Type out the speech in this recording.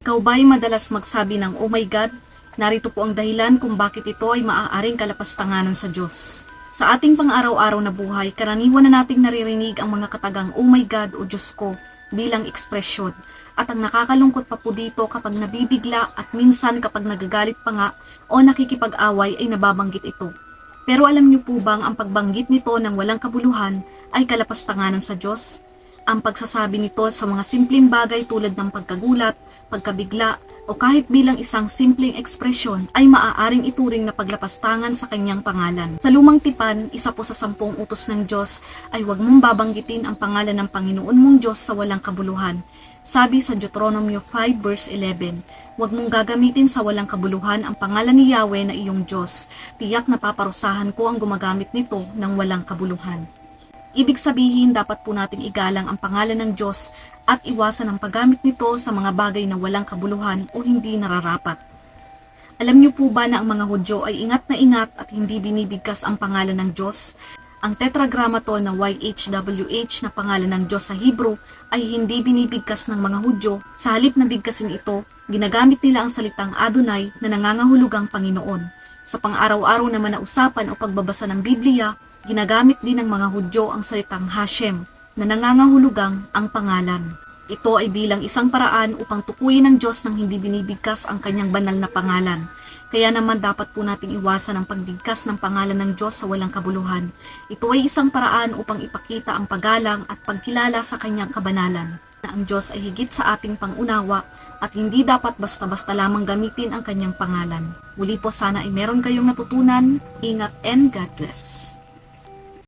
Ikaw ba'y madalas magsabi ng Oh my God? Narito po ang dahilan kung bakit ito ay maaaring kalapastanganan sa Diyos. Sa ating pang-araw-araw na buhay, karaniwan na nating naririnig ang mga katagang Oh my God o Diyos ko bilang ekspresyon. At ang nakakalungkot pa po dito kapag nabibigla at minsan kapag nagagalit pa nga o nakikipag-away ay nababanggit ito. Pero alam niyo po bang ang pagbanggit nito ng walang kabuluhan ay kalapastanganan sa Diyos? Ang pagsasabi nito sa mga simpleng bagay tulad ng pagkagulat, pagkabigla, o kahit bilang isang simpleng ekspresyon ay maaaring ituring na paglapastangan sa kanyang pangalan. Sa lumang tipan, isa po sa sampung utos ng Diyos ay huwag mong babanggitin ang pangalan ng Panginoon mong Diyos sa walang kabuluhan. Sabi sa Deuteronomio 5 verse 11, Huwag mong gagamitin sa walang kabuluhan ang pangalan ni Yahweh na iyong Diyos. Tiyak na paparusahan ko ang gumagamit nito ng walang kabuluhan. Ibig sabihin, dapat po nating igalang ang pangalan ng Diyos at iwasan ang paggamit nito sa mga bagay na walang kabuluhan o hindi nararapat. Alam niyo po ba na ang mga Hudyo ay ingat na ingat at hindi binibigkas ang pangalan ng Diyos? Ang tetragrammaton na YHWH na pangalan ng Diyos sa Hebrew ay hindi binibigkas ng mga Hudyo. Sa halip na bigkasin ito, ginagamit nila ang salitang Adonai na nangangahulugang Panginoon. Sa pang-araw-araw naman na usapan o pagbabasa ng Biblia, ginagamit din ng mga Hudyo ang salitang Hashem na nangangahulugang ang pangalan. Ito ay bilang isang paraan upang tukuyin ng Diyos nang hindi binibigkas ang kanyang banal na pangalan. Kaya naman dapat po nating iwasan ang pagbigkas ng pangalan ng Diyos sa walang kabuluhan. Ito ay isang paraan upang ipakita ang paggalang at pagkilala sa kanyang kabanalan na ang Diyos ay higit sa ating pangunawa at hindi dapat basta-basta lamang gamitin ang kanyang pangalan. Muli po sana ay meron kayong natutunan. Ingat and God bless.